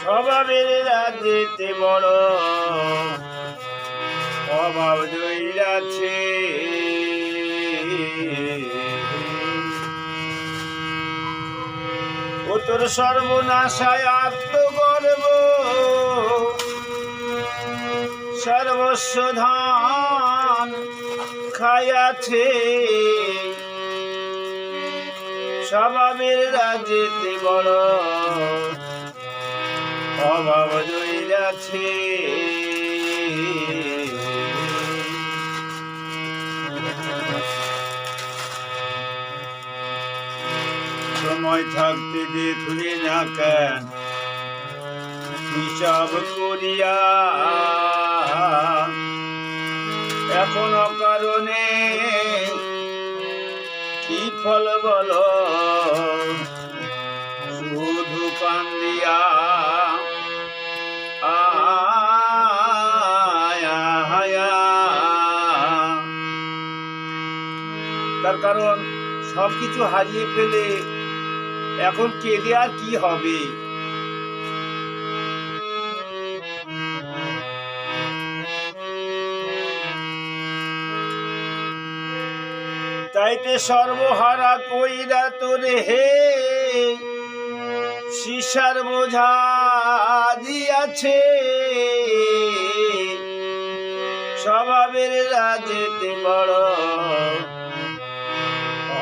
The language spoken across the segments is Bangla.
স্বভাবের রাজ্যেতে বড়। অভাব ও তোর সর্বনাশায় আত্মগর্ব। সর্বস্ব ধান খাইয়াছে। স্বভাবের রাজ্যেতে বড়। অভাব দইরাছে সময় থাকতে দেখলি না কেন হিসাব করিয়া এখনও কারণে কি ফল বলো? কারণ সবকিছু হারিয়ে ফেলে এখন কেঁদে আর কি হবে? তাইতে সর্বহারা কইরা তোরে হে সিসার বোঝা দিয়াছে। স্বভাবের রাজেতে বড়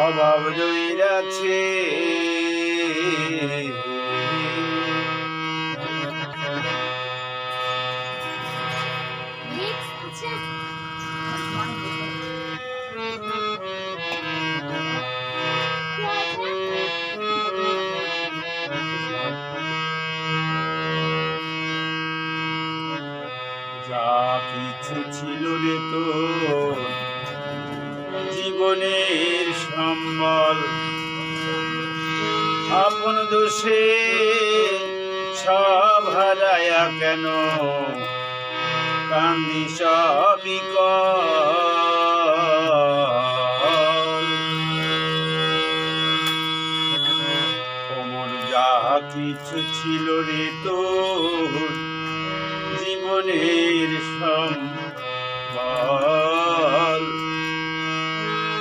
অভাব জইরাছে যা কিছু ছিল রে তো সম্বল আপন দোষে সব হারায়া কেন? কান্দি যা কিছু ছিল রে তোর জীবনের সম্বল।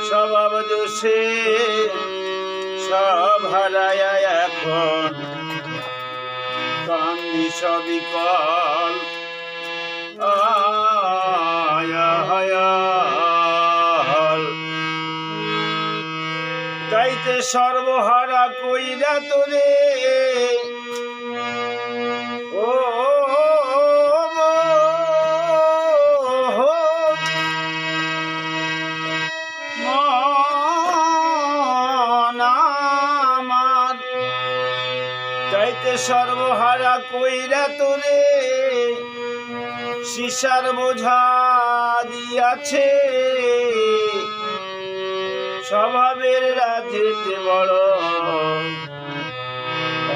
স্বভাব দোষে সব হারায় এখন। কান্দি সবই কল আয়া তাইতে সর্বহারা কইরা তোরে কইরা তোরে সিসার বোঝা দিয়াছে। স্বভাবের রাজেতে বড়,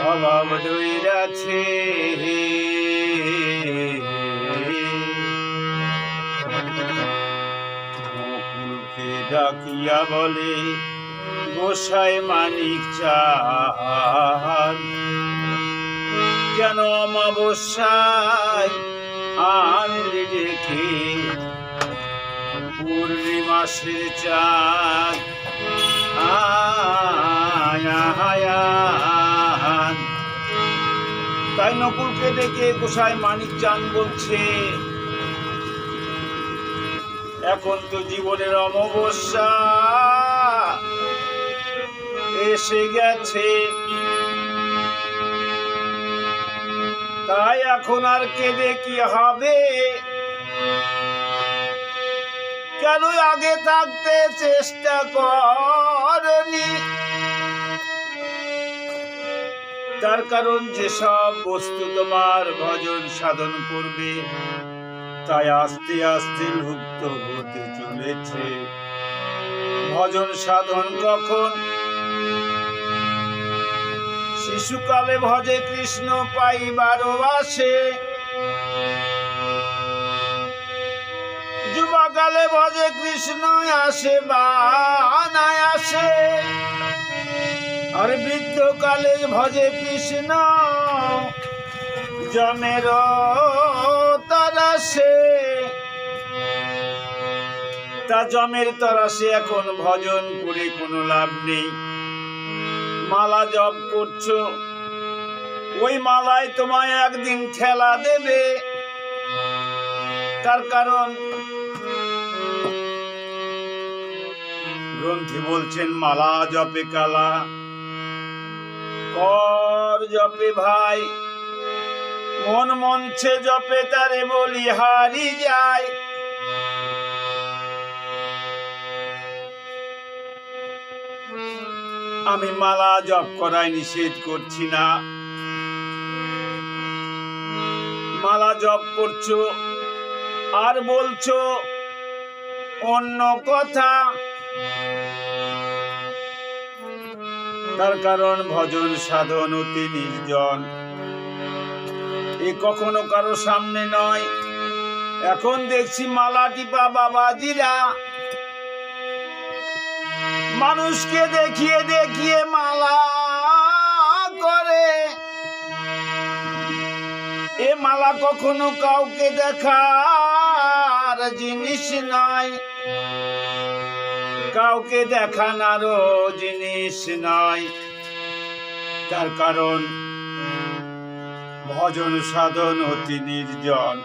অভাব দইরাছে ডাকিয়া বলে, গোসাই মানিক চান। কেন অমাবস্যায় আনলি ডেকে পূর্ণিমাসের চাঁদ। তাই নকুলকে ডেকে গোসাই মানিক চান বলছে, এখন তো জীবনের অমাবস্যা এসে গেছে। তাই এখন আর কেঁদে কি হবে? কেন আগে থাকতে চেষ্টা করনি? তার কারণ যেসব বস্তু তোমার ভজন সাধন করবে, তাই আস্তে আস্তে লুপ্ত হতে চলেছে। ভজন সাধন কখন শিশুকালে ভজে কৃষ্ণ পাইবারও আসে। যুবাকালে ভজে কৃষ্ণ আসে বানায় আসে আর বৃদ্ধকালে ভজে কৃষ্ণ জমের তরাসে। তা জমের তরাসে এখন ভজন করে কোনো লাভ নেই। মালা জপ করছ। ওই মালায় তোমায় একদিন ঠেলা দেবে। তার কারণ গ্রন্থি বলছেন, মালা জপে কালা, কর জপে ভাই। মন মঞ্চে জপে তারে বলি হারি যায় আমি মালা জপ করাই নিষেধ করছি না। মালা জপ করছ আর বলছো অন্য কথা। তার কারণ ভজন সাধন অতি নির্জন। এ কখনো কারও সামনে নয়। এখন দেখছি মালা টিপা বাবাজিরা মানুষকে দেখিয়ে দেখিয়ে মালা করে। এ মালা কখনো কাউকে দেখার জিনিস নয় কাউকে দেখানারও জিনিস নয় তার কারণ ভজন সাধন অতি নির্জন।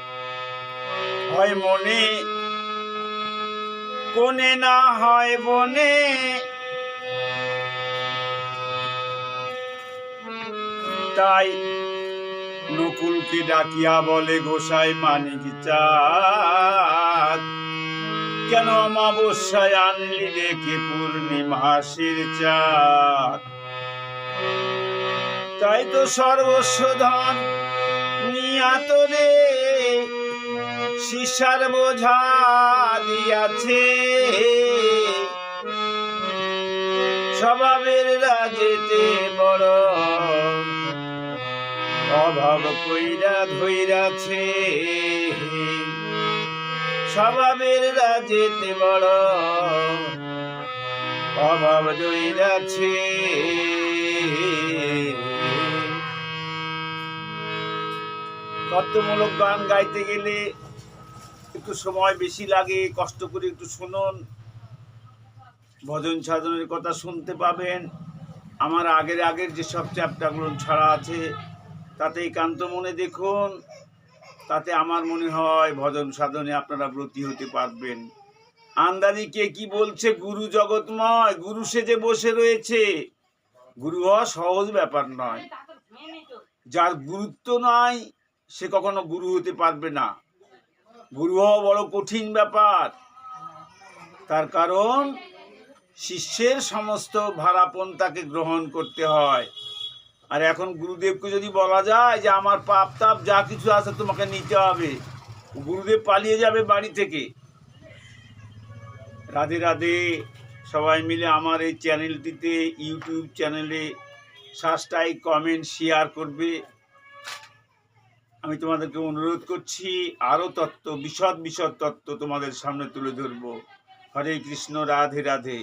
হয় মনে কোনে না হয় বনে তাই নকুলকে ডাকিয়া বলে, গোসাই মানিক চাঁদ, কেন অমাবস্যায় আনলি রেখে পূর্ণিমাসির চাঁদ? তাই তো সর্বস্ব ধন নিয়া তোরে শিশার বোঝা দিয়াছে। স্বভাবের রাজেতে বড় অভাব কইরা ধইরাছে। স্বভাবের রাজেতে বড় অভাব ধইরাছে তত্ত্বমূলক গান গাইতে গেলে একটু সময় বেশি লাগে, কষ্ট করে একটু শুনুন। ভজন সাধনের কথা শুনতে পাবেন। আমার আগের আগের যেসব চ্যাপ্টারগুলো ছাড়া আছে তাতে একান্ত মনে দেখুন, তাতে আমার মনে হয় ভজন সাধনে আপনারা ব্রতী হতে পারবেন। আন্দাজি কে কি বলছে, গুরু জগৎময়, গুরু সেজে বসে রয়েছে। গুরু হওয়া সহজ ব্যাপার নয়। যার গুরুত্ব নাই, সে কখনো গুরু হতে পারবে না। গুরু হওয়া বড় কঠিন ব্যাপার। তার কারণ, শিষ্যের সমস্ত ভাড়াপন তাকে গ্রহণ করতে হয়। আর এখন গুরুদেবকে যদি বলা যায় যে আমার পাপ তাপ যা কিছু আছে তোমাকে নিতে হবে গুরুদেব পালিয়ে যাবে বাড়ি থেকে। রাধে রাধে, সবাই মিলে আমার এই চ্যানেলটিতে, ইউটিউব চ্যানেলে সাবস্ক্রাইব, কমেন্ট, শেয়ার করবে। আমি তোমাদেরকে অনুরোধ করছি আরও তত্ত্ব, বিশদ বিশদ তত্ত্ব তোমাদের সামনে তুলে ধরবো। হরে কৃষ্ণ, রাধে রাধে।